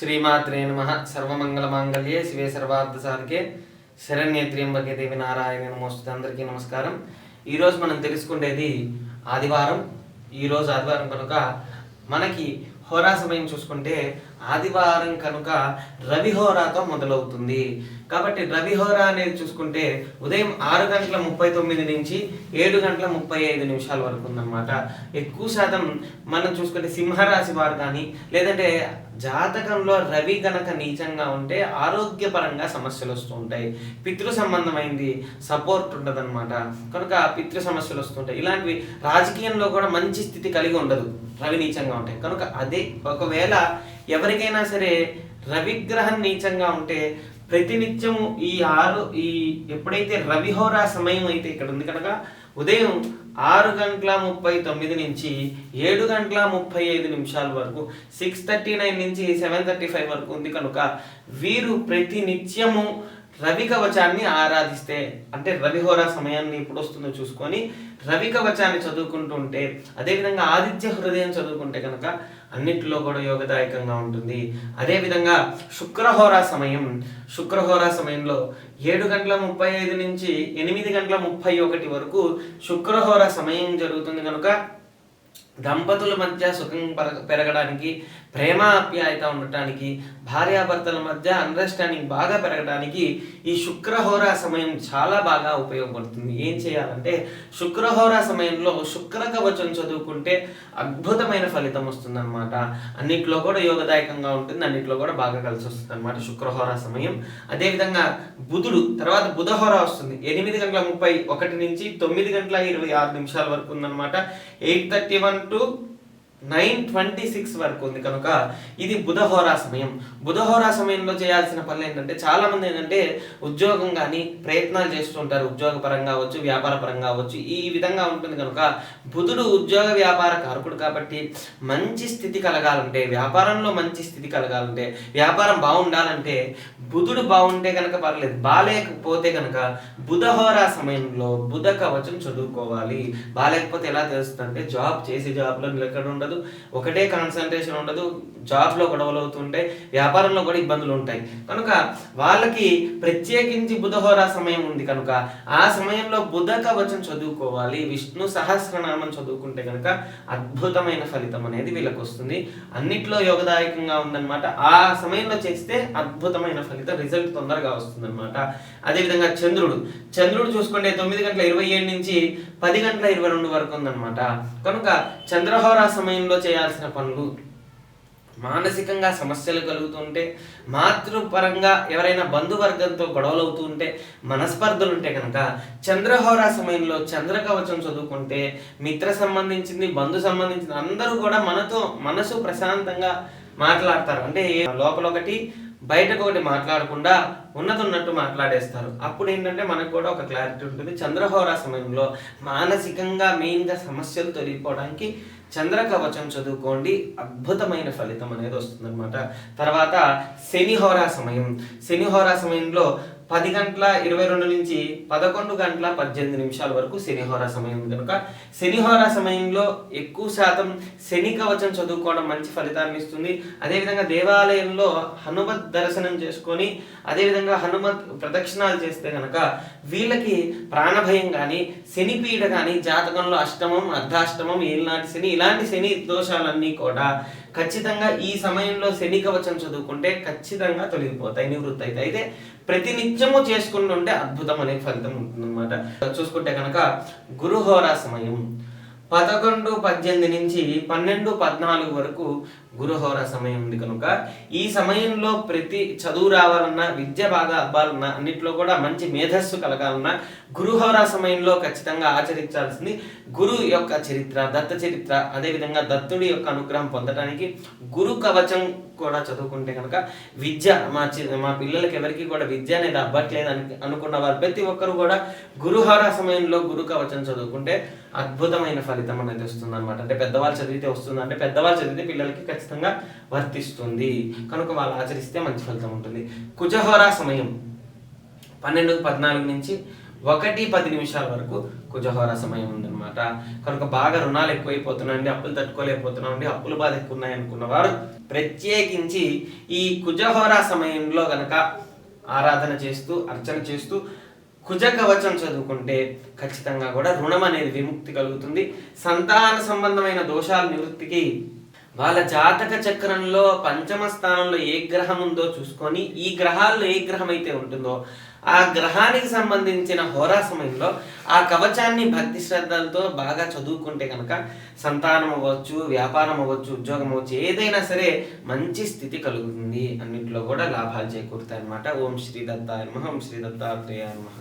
శ్రీమాత్రే నమ. సర్వమంగళ మాంగళ్యే శివే సర్వార్థ సాధకే శరణ్య దేవి నారాయణ నమోస్తుంది అందరికీ నమస్కారం. ఈరోజు మనం తెలుసుకునేది ఆదివారం. ఈరోజు ఆదివారం కనుక మనకి హోరా సమయం చూసుకుంటే ఆదివారం కనుక రవిహోరాతో మొదలవుతుంది. కాబట్టి రవిహోరా అనేది చూసుకుంటే ఉదయం ఆరు గంటల ముప్పై తొమ్మిది నుంచి ఏడు గంటల ముప్పై ఐదు నిమిషాల వరకు ఉందన్నమాట. ఎక్కువ శాతం మనం చూసుకుంటే సింహరాశి వారు కానీ లేదంటే జాతకంలో రవి గనక నీచంగా ఉంటే ఆరోగ్యపరంగా సమస్యలు వస్తూ ఉంటాయి. పితృ సంబంధమైంది సపోర్ట్ ఉండదన్నమాట. కనుక పితృ సమస్యలు వస్తుంటాయి ఇలాంటివి రాజకీయంలో కూడా మంచి స్థితి కలిగి ఉండదు. రవి నీచంగా ఉంటాయి కనుక అదే ఒకవేళ ఎవరికైనా సరే రవిగ్రహం నీచంగా ఉంటే ప్రతినిత్యము ఈ ఆరు ఈ ఎప్పుడైతే రవిహోరా సమయం అయితే ఇక్కడ ఉంది కనుక ఉదయం ఆరు గంటల ముప్పై తొమ్మిది నుంచి ఏడు గంటల ముప్పై ఐదు నిమిషాల వరకు సిక్స్ థర్టీ నైన్ నుంచి సెవెన్ థర్టీ ఫైవ్ వరకు ఉంది కనుక వీరు ప్రతి నిత్యము రవి కవచాన్ని ఆరాధిస్తే అంటే రవిహోర సమయాన్ని ఎప్పుడు వస్తుందో చూసుకొని రవి కవచాన్ని చదువుకుంటుంటే అదేవిధంగా ఆదిత్య హృదయం చదువుకుంటే కనుక అన్నింటిలో కూడా యోగదాయకంగా ఉంటుంది. అదేవిధంగా శుక్రహోర సమయం శుక్రహోర సమయంలో ఏడు గంటల ముప్పై ఐదు నుంచి ఎనిమిది గంటల ముప్పై ఒకటి వరకు శుక్రహోర సమయం జరుగుతుంది కనుక దంపతుల మధ్య సుఖం పెరగడానికి ప్రేమ ఆప్యాయత ఉండటానికి భార్యాభర్తల మధ్య అండర్స్టాండింగ్ బాగా పెరగడానికి ఈ శుక్రహోర సమయం చాలా బాగా ఉపయోగపడుతుంది. ఏం చేయాలంటే శుక్రహోర సమయంలో శుక్ర కవచం చదువుకుంటే అద్భుతమైన ఫలితం వస్తుందన్నమాట. అన్నిట్లో కూడా యోగదాయకంగా ఉంటుంది అన్నిట్లో కూడా బాగా కలిసి వస్తుంది అనమాట శుక్రహోర సమయం. అదేవిధంగా బుధుడు తర్వాత బుధహోర వస్తుంది. ఎనిమిది గంటల ముప్పై ఒకటి నుంచి తొమ్మిది గంటల ఇరవై ఆరు నిమిషాల వరకు ఉందన్నమాట. Eight thirty one to nine twenty six వరకు ఉంది. కనుక ఇది బుధహోరా సమయం. బుధహోరా సమయంలో చేయాల్సిన పనులు ఏంటంటే చాలామంది ఏంటంటే ఉద్యోగం కానీ ప్రయత్నాలు చేస్తుంటారు ఉద్యోగ పరంగా అవ్వచ్చు వ్యాపార పరంగా అవ్వచ్చు ఈ విధంగా ఉంటుంది. కనుక బుధుడు ఉద్యోగ వ్యాపార కారకుడు కాబట్టి మంచి స్థితి కలగాలంటే వ్యాపారంలో మంచి స్థితి కలగాలంటే వ్యాపారం బాగుండాలంటే బుధుడు బాగుంటే కనుక పర్లేదు. బాగాలేకపోతే కనుక బుధహోరా సమయంలో బుధ కవచం చదువుకోవాలి. బాగాలేకపోతే ఎలా తెలుస్తుంది అంటే జాబ్ చేసే జాబ్లో నిలకడ ఉండదు. ఒకటే కాన్సన్ట్రేషన్ ఉండదు. జాబ్లో గొడవలు అవుతుంటాయి వ్యాపారంలో కూడా ఇబ్బందులు ఉంటాయి. కనుక వాళ్ళకి ప్రత్యేకించి బుధహోరా సమయం ఉంది కనుక ఆ సమయంలో బుధ కవచం చదువుకోవాలి. విష్ణు సహస్రనామం చదువుకుంటే కనుక అద్భుతమైన ఫలితం అనేది వీళ్ళకి వస్తుంది. అన్నిట్లో యోగదాయకంగా ఉందన్నమాట. ఆ సమయంలో చేస్తే అద్భుతమైన ఫలితం రిజల్ట్ తొందరగా వస్తుందన్నమాట. అదేవిధంగా చంద్రుడు. చంద్రుడు చూసుకుంటే తొమ్మిది గంటల ఇరవై ఏడు నుంచి పది గంటల ఇరవై రెండు వరకు ఉందన్నమాట. కనుక చంద్రహోరా సమయంలో చేయాల్సిన పనులు? మానసికంగా సమస్యలు కలుగుతుంటే మాతృపరంగా ఎవరైనా బంధువర్గంతో గొడవలు అవుతూ ఉంటే మనస్పర్ధలు ఉంటే కనుక చంద్రహోరా సమయంలో చంద్ర కవచం చదువుకుంటే మిత్ర సంబంధించింది బంధు సంబంధించింది అందరూ కూడా మనతో మనసు ప్రశాంతంగా మాట్లాడతారు. అంటే లోపల ఒకటి బయటకు ఒకటి మాట్లాడకుండా ఉన్నది ఉన్నట్టు మాట్లాడేస్తారు. అప్పుడు ఏంటంటే మనకు కూడా ఒక క్లారిటీ ఉంటుంది. చంద్రహోరా సమయంలో మానసికంగా మెయిన్గా సమస్యలు తొలగిపోవడానికి చంద్ర కవచం చదువుకోండి. అద్భుతమైన ఫలితం అనేది వస్తుందన్నమాట. తర్వాత శనిహోరా సమయం. శనిహోరా సమయంలో పది గంటల ఇరవై రెండు నుంచి పదకొండు గంటల పద్దెనిమిది నిమిషాల వరకు శనిహోర సమయం కనుక శనిహోర సమయంలో ఎక్కువ శాతం శని కవచం చదువుకోవడం మంచి ఫలితాన్ని ఇస్తుంది. అదేవిధంగా దేవాలయంలో హనుమత్ దర్శనం చేసుకొని అదేవిధంగా హనుమత్ ప్రదక్షిణాలు చేస్తే కనుక వీళ్ళకి ప్రాణభయం కానీ శని పీడ కానీ జాతకంలో అష్టమం అర్ధాష్టమం ఏలినాటి శని ఇలాంటి శని దోషాలన్నీ కూడా ఖచ్చితంగా ఈ సమయంలో శని కవచం చదువుకుంటే ఖచ్చితంగా తొలగిపోతాయి నివృత్తి అయితే అయితే ప్రతినిత్యము చేసుకుంటుంటే అద్భుతం అనే ఫలితం ఉంటుందన్నమాట. చూసుకుంటే కనుక గురుహోరా సమయం. పదకొండు పద్దెనిమిది నుంచి పన్నెండు పద్నాలుగు వరకు గురుహోర సమయం ఉంది కనుక ఈ సమయంలో ప్రతి చదువు రావాలన్నా విద్య బాగా అవ్వాలన్నా అన్నిట్లో కూడా మంచి మేధస్సు కలగాలన్నా గురుహోర సమయంలో ఖచ్చితంగా ఆచరించాల్సింది గురు యొక్క చరిత్ర దత్త చరిత్ర అదేవిధంగా దత్తుడి యొక్క అనుగ్రహం పొందడానికి గురు కవచం కూడా చదువుకుంటే కనుక విద్య మా చి మా పిల్లలకి ఎవరికి కూడా విద్య అనేది అవ్వట్లేదు అని అనుకున్న వారు ప్రతి ఒక్కరు కూడా గురుహార సమయంలో గురు కవచం చదువుకుంటే అద్భుతమైన ఫలితం అనేది వస్తుంది అనమాట అంటే పెద్దవాళ్ళు చదివితే వస్తుంది? అంటే పెద్దవాళ్ళు చదివితే పిల్లలకి ఖచ్చితంగా వర్తిస్తుంది. కనుక వాళ్ళు ఆచరిస్తే మంచి ఫలితం ఉంటుంది. కుజహోరా సమయం పన్నెండు పద్నాలుగు నుంచి ఒకటి పది నిమిషాల వరకు కుజహోర సమయం ఉందన్నమాట. కనుక బాగా రుణాలు ఎక్కువైపోతున్నాయండి అప్పులు తట్టుకోలేకపోతున్నామండి అప్పుల బాధ ఎక్కువ ఉన్నాయి వారు ప్రత్యేకించి ఈ కుజహోర సమయంలో కనుక ఆరాధన చేస్తూ అర్చన చేస్తూ కుజ కవచం చదువుకుంటే ఖచ్చితంగా కూడా రుణం అనేది విముక్తి కలుగుతుంది. సంతాన సంబంధమైన దోషాల నివృత్తికి వాళ్ళ జాతక చక్రంలో పంచమ స్థానంలో ఏ గ్రహం ఉందో చూసుకొని ఈ గ్రహాల్లో ఏ గ్రహం అయితే ఉంటుందో ఆ గ్రహానికి సంబంధించిన హోరా సమయంలో ఆ కవచాన్ని భక్తి శ్రద్ధలతో బాగా చదువుకుంటే కనుక సంతానం అవ్వచ్చు వ్యాపారం అవ్వచ్చు ఉద్యోగం అవ్వచ్చు ఏదైనా సరే మంచి స్థితి కలుగుతుంది. అన్నింటిలో కూడా లాభాలు చేకూరుతాయి అన్నమాట ఓం శ్రీ దత్తాయ ఓం శ్రీ దత్తాత్రేయ నమః.